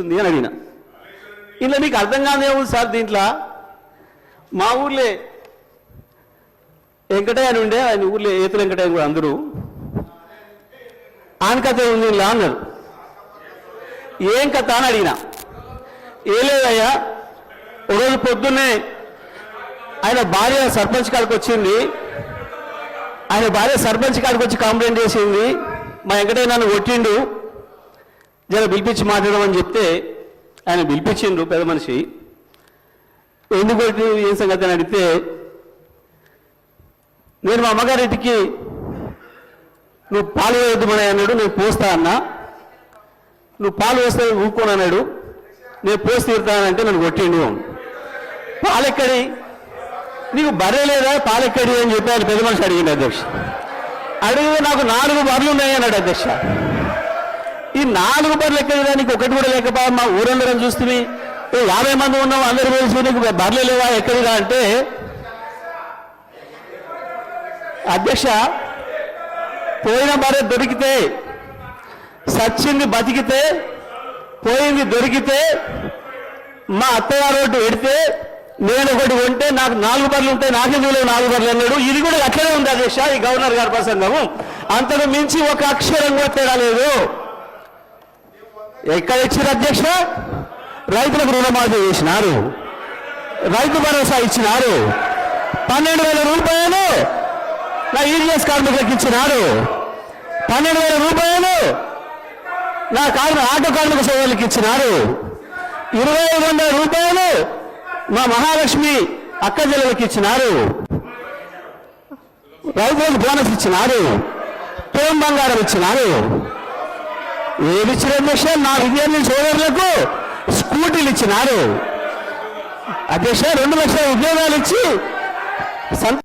ఉంది అని అడిగిన. ఇంట్లో నీకు అర్థం కాదే ఉంది సార్ దీంట్లో? మా ఊర్లే వెంకటయ్య అని ఉండే ఆయన ఊర్లో ఏతుల వెంకటయ్య కూడా అందరూ. ఆన్ కథ ఉంది ఇలా అన్నారు. ఏం కథ అని అడిగిన. ఏ లేదయ్యా ఒకరోజు పొద్దున్నే ఆయన భార్య సర్పంచ్ కాడికి వచ్చింది. ఆయన భార్య సర్పంచ్ కాడికి వచ్చి కంప్లైంట్ చేసింది. మా వెంకటయ్య నన్ను కొట్టిండు. జర పిలిపించి మాట్లాడమని చెప్తే ఆయన పిలిపించిండ్రు పెద్ద మనిషి. ఎందుకు ఏం సంగతి అని అడిగితే నేను మా అమ్మగారింటికి నువ్వు పాలు వేయొద్దుమని అన్నాడు నేను పోస్తా అన్నా. నువ్వు పాలు వేస్తే ఊరుకోను అన్నాడు. నేను పోసి తీరుతానంటే నన్ను కొట్టిండు. పాలెక్కడి? నీకు బర్రె లేదా? పాలెక్కడి? అని చెప్పి ఆయన పెద్ద మనిషి అడిగిండు అధ్యక్ష. అడిగితే నాకు నాలుగు బర్రెలు ఉన్నాయి అన్నాడు అధ్యక్ష. ఈ నాలుగు బర్రెలు ఎక్కడానికి ఒకటి కూడా లేకపోయా? మా ఊరందరం చూస్తుంది యాభై మంది ఉన్నాం అందరు కలిసి నీకు బర్రెలు లేవా? ఎక్కడిదా అంటే అధ్యక్ష పోయిన బర్రె దొరికితే సచ్చింది బతికితే పోయింది దొరికితే మా అత్తగారు ఒకటి పెడితే నేను ఒకటి కొంటే నాకు నాలుగు బర్రెలు ఉంటాయి నాకే తెలియదు నాలుగు బర్రెలు అన్నాడు. ఇది కూడా అట్లనే ఉంది అధ్యక్ష ఈ గవర్నర్ గారి ప్రసంగము. అంతకు మించి ఒక అక్షరం కూడా తేడా లేదు. ఎక్కడ ఇచ్చారు అధ్యక్ష? రైతులకు రుణమాఫీ చేసినారు. రైతు భరోసా ఇచ్చినారు. పన్నెండు వేల రూపాయలు నా ఈడిఎస్ కార్మికులకు ఇచ్చినారు. పన్నెండు వేల రూపాయలు నా కార్మిక ఆటో కార్మిక సోదరులకు ఇచ్చినారు. ఇరవై ఐదు వందల రూపాయలు మా మహాలక్ష్మి అక్క ఇచ్చినారు. రైతులకు బోనస్ ఇచ్చినారు. తోం బంగారం ఇచ్చినారు. ఏమి ఇచ్చిన అధ్యక్ష? నా విద్యార్థి సోదరులకు స్కూటీలు ఇచ్చినారు. అధ్యక్ష రెండు లక్షల ఉద్యోగాలు ఇచ్చి సంత